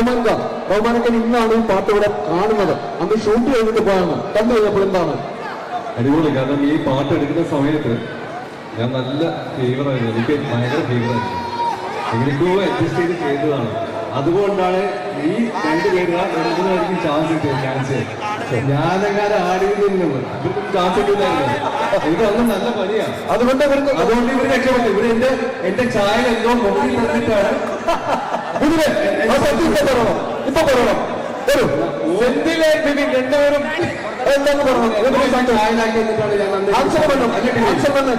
റഹ്മാൻക റഹ്മാനക്കൻ ഇന്നാണ് ഈ പാട്ട് ഇവിടെ കാണുന്നത്. അന്ന് ഷൂട്ട് ചെയ്തിട്ട് പോയാണ് കണ്ടു കഴിഞ്ഞപ്പോൾ എന്താണ്? അടിപൊളി. കാരണം ഈ പാട്ട് എടുക്കുന്ന സമയത്ത് ഞാൻ നല്ല ഫീവറായിരുന്നു എനിക്ക് ഭയങ്കര ഫീവറായിരുന്നു എങ്ങനെയൊക്കെയോ അഡ്ജസ്റ്റ് ചെയ്ത് ചെയ്തതാണ്. അതുകൊണ്ടാണ് ഈ രണ്ട് എടുക്കുന്നതായിരിക്കും ചാൻസ് കിട്ടിയത് ചാൻസ് ഞാനെങ്ങാനും ഇവർക്കും ചാൻസ് കിട്ടില്ലായിരുന്നു എനിക്ക് അന്ന് നല്ല പണിയാണ് അതുകൊണ്ട് അതുകൊണ്ട് ഇവർ രക്ഷപ്പെട്ടു. ഇവർ എന്റെ എന്റെ ചായ എന്തോ മുകളിൽ തന്നിട്ടാണ് സത്യം ഇപ്പൊ പറയണം പറയണം വരൂ രണ്ടുപേരും എന്താന്ന് ആൻസർ വന്നു. ആൻസർ വന്ന്.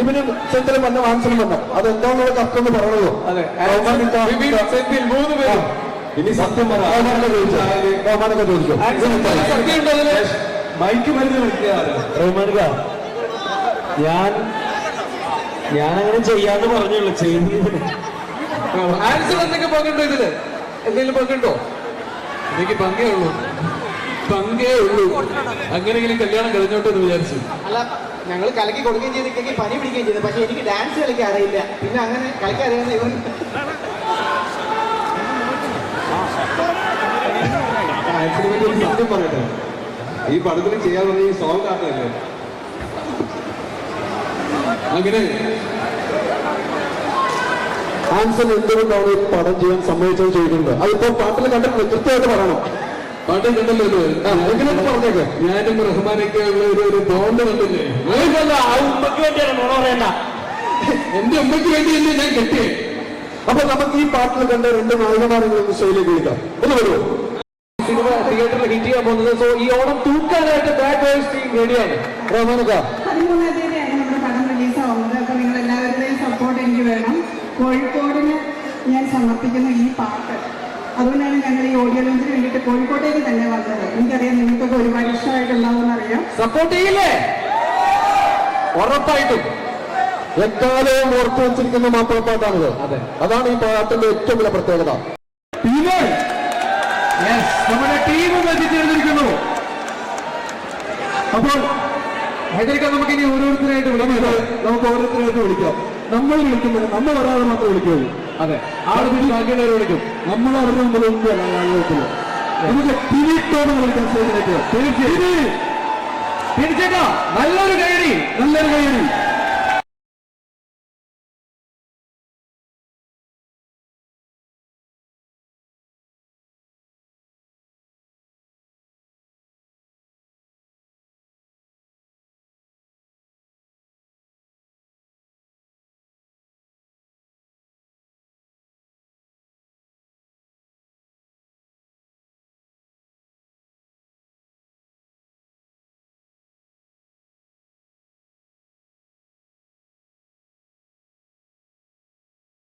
ഇവനും സെന്തിലും വന്നു ആൻസർ വന്നു. അത്. എന്താണെന്നുള്ള കറക്റ്റ് ഒന്ന് പറയണല്ലോ മൂന്ന് പേരും. ഇനി സത്യം പറ. റഹ്മാനൊക്കെ ചോദിച്ചോ? ചോദിച്ചോ? മൈക്ക് മരുന്ന് ഞാൻ ഞാൻ അങ്ങനെ ചെയ്യാന്ന് പറഞ്ഞുള്ളൂ. ചെയ്യുന്നത് ആൻസർ എന്തൊക്കെ പങ്കുണ്ടോ ഇതിൽ? എന്തെങ്കിലും പങ്കുണ്ടോ എനിക്ക് പങ്കേ ഉള്ളൂ. പങ്കേ ഉള്ളൂ. അങ്ങനെയെങ്കിലും കല്യാണം കഴിഞ്ഞോട്ടെ എന്ന് വിചാരിച്ചു. അല്ല ഞങ്ങൾ കലക്കി കൊടുക്കുകയും ചെയ്തിട്ടെങ്കിൽ പനി പിടിക്കുകയും ചെയ്തു. പക്ഷെ എനിക്ക് ഡാൻസ് കളിക്കാൻ അറിയില്ല. പിന്നെ അങ്ങനെ കളിക്കാൻ അറിയാവുന്ന ഇവൻ. സത്യം പറയട്ടെ. ഈ പടത്തിൽ ചെയ്യാൻ പറഞ്ഞ ഈ സോങ് കാണുന്നല്ലേ അങ്ങനെ ആൻസർ എന്തുകൊണ്ടാണ് ഈ പടം ചെയ്യാൻ സമ്മതിച്ചത് ചോദിക്കുന്നത്? അതിപ്പോ പാട്ടിൽ കണ്ടിട്ടുണ്ട് കൃത്യമായിട്ട് പറയണം. പാട്ടിൽ കണ്ടല്ലോ പറഞ്ഞേക്ക്? ഞാനും റഹ്മാനൊക്കെ ഉള്ള ഒരു ഒരു ബോണ്ട് കണ്ടില്ലേ? എന്റെ ഉമ്മയ്ക്ക് വേണ്ടിയല്ലേ ഞാൻ കെട്ടിയേ? അപ്പൊ നമുക്ക് ഈ പാട്ടിൽ കണ്ട രണ്ട് നായകമാരെങ്കിലും ശൈലിയൊക്കെ വിളിക്കാം. ഒന്ന് വരുമോ സിനിമ തിയേറ്ററിൽ ഹിറ്റ് ചെയ്യാൻ പോകുന്നത്. സോ ഈ ഓണം തൂക്കാനായിട്ട് ടീം റെഡിയാണ് റഹ്മാനക്ക പതിമൂന്നാം തീയതിയാണ് നമ്മുടെ പടം റിലീസാവുന്നത് അപ്പോൾ നിങ്ങൾ എല്ലാവരുടെയും സപ്പോർട്ട് എനിക്ക് വേണം കോഴിക്കോടിന് ഞാൻ സമർപ്പിക്കുന്ന ഈ പാട്ട്. അതുകൊണ്ടാണ് ഞങ്ങൾ ഈ ഓഡിയോ ലോഞ്ചിന് വേണ്ടിയിട്ട് കോഴിക്കോട്ടേക്ക് തന്നെ വന്നത്. എനിക്കറിയാം നിങ്ങൾക്കൊക്കെ ഒരുപാട് ഇഷ്ടമായിട്ടുണ്ടാവുമെന്ന് അറിയാം സപ്പോർട്ട് ചെയ്യില്ലേ? ഉറപ്പായിട്ടും. എക്കാലവും ഓർത്തു വെച്ചിരിക്കുന്ന മാപ്പിളപ്പാട്ടാണിത് അതെ. അതാണ് ഈ പാട്ടിന്റെ ഏറ്റവും വലിയ പ്രത്യേകത. നമ്മുടെ ടീം എത്തിച്ചേർന്നിരിക്കുന്നു. അപ്പോൾ ഹൈദരിക്ക നമുക്ക് ഇനി ഓരോരുത്തരായിട്ട് വിളിക്കാം. നമുക്ക് ഓരോരുത്തരായിട്ട് വിളിക്കാം. നമ്മൾ വിളിക്കുന്നത് നമ്മൾ ഒരാളെ മാത്രം വിളിക്കുകയുള്ളൂ. അതെ. ആൾ ബാക്കിയുള്ളവരെ വിളിക്കും. നമ്മൾ അവരുടെ മുമ്പിൽ ഒന്നുമല്ല ആളുകൾക്കില്ല നമുക്ക് വിളിക്കാൻ തിരിച്ചേട്ടാ നല്ലൊരു കയറി നല്ലൊരു കൈയടി